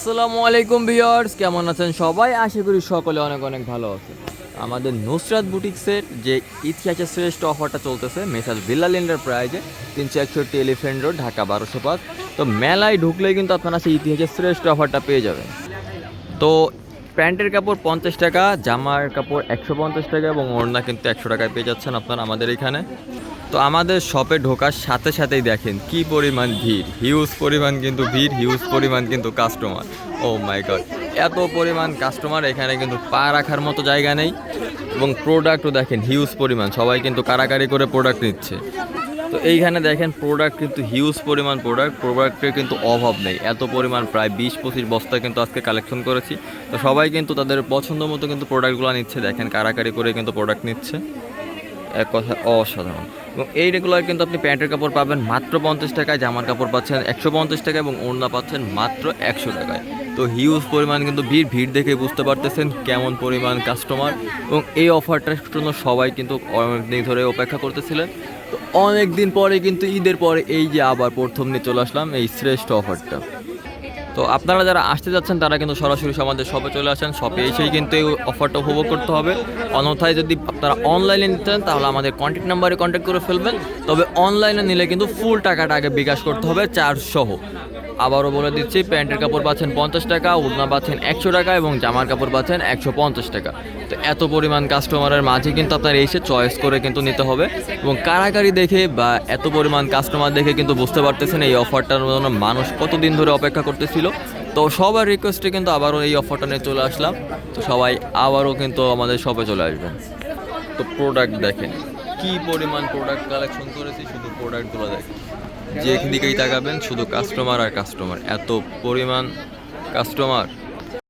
আসসালামু আলাইকুম ভিউয়ার্স, কেমন আছেন সবাই? আশা করি সকলে অনেক অনেক ভালো আছেন। আমাদের নুসরাত বুটিক্সের যে ইতিহাসের শ্রেষ্ঠ অফারটা চলতেছে মেসাজ বিল্লাল এন্টারপ্রাইজে, তিনশো একষট্টি এলিফেন্ট রোড, ঢাকা বারোশো পাঁচ। তো মেলায় ঢুকলেই কিন্তু আপনারা সেই ইতিহাসের শ্রেষ্ঠ অফারটা পেয়ে যাবেন। তো প্যান্টের কাপড় পঞ্চাশ টাকা, জামার কাপড় একশো পঞ্চাশ টাকা এবং ওড়না কিন্তু একশো টাকায় পেয়ে যাচ্ছেন আপনারা আমাদের এখানে। তো আমাদের শপে ঢোকার সাথে সাথেই দেখেন কি পরিমাণ ভিড়। হিউজ পরিমাণ কিন্তু ভিড় হিউজ পরিমাণ কিন্তু কাস্টমার ও মাই গড এত পরিমাণ কাস্টমার এখানে কিন্তু পা রাখার মতো জায়গা নেই। এবং প্রোডাক্টও দেখেন হিউজ পরিমাণ। সবাই কিন্তু কারাকারি করে প্রোডাক্ট নিচ্ছে। তো এইখানে দেখেন প্রোডাক্ট কিন্তু হিউজ পরিমাণ প্রোডাক্ট প্রোডাক্টের কিন্তু অভাব নেই। এত পরিমাণ প্রায় বিশ পঁচিশ বস্তা কিন্তু আজকে কালেকশন করেছি। তো সবাই কিন্তু তাদের পছন্দ মতো কিন্তু প্রোডাক্টগুলো নিচ্ছে। দেখেন কারাকারি করে কিন্তু প্রোডাক্ট নিচ্ছে। এক কথা অসাধারণ। এবং এই রেগুলার কিন্তু আপনি প্যান্টের কাপড় পাবেন মাত্র পঞ্চাশ টাকায়, জামার কাপড় পাচ্ছেন একশো পঞ্চাশ টাকা এবং ওড়না পাচ্ছেন মাত্র একশো টাকায়। তো হিউজ পরিমাণ কিন্তু ভিড় ভিড় দেখে বুঝতে পারতেছেন কেমন পরিমাণ কাস্টমার এবং এই অফারটার জন্য সবাই কিন্তু অনেক দিন ধরে অপেক্ষা করতেছিলেন। তো অনেক দিন পরে কিন্তু ঈদের পরে এই যে আবার প্রথম নিয়ে চলে আসলাম এই শ্রেষ্ঠ অফারটা তো আপনারা যারা আসতে যাচ্ছেন, তারা কিন্তু সরাসরি সমাজের শপে চলে আসেন। শপে এসেই কিন্তু এই অফারটা উপভোগ করতে হবে। অন্যথায় যদি আপনারা অনলাইনে নিতেন তাহলে আমাদের কন্ট্যাক্ট নাম্বারে কন্ট্যাক্ট করে ফেলবেন। তবে অনলাইনে নিলে কিন্তু ফুল টাকাটা আগে বিকাশ করতে হবে সহ। আবারও বলে দিচ্ছি, প্যান্টের কাপড় পাচ্ছেন পঞ্চাশ টাকা ওড়না পাচ্ছেন একশো টাকা এবং জামার কাপড় পাচ্ছেন একশো পঞ্চাশ টাকা। তো এত পরিমাণ কাস্টমারের মাঝে কিন্তু আপনার এসে চয়েস করে কিন্তু নিতে হবে এবং কারাকারি দেখে বা এত পরিমাণ কাস্টমার দেখে কিন্তু বুঝতে পারতেছেন এই অফারটার জন্য মানুষ কতদিন ধরে অপেক্ষা করতেছিল। তো সবার রিকোয়েস্টে কিন্তু আবারও এই অফারটা নিয়ে চলে আসলাম। তো সবাই আবারও কিন্তু আমাদের শপে চলে আসবেন। তো প্রোডাক্ট দেখেন। কি পরিমাণ প্রোডাক্ট কালেকশন করেছি, শুধু প্রোডাক্টগুলো দেখেন যে দিকেই তাকাবেন, শুধু কাস্টমার আর কাস্টমার এত পরিমাণ কাস্টমার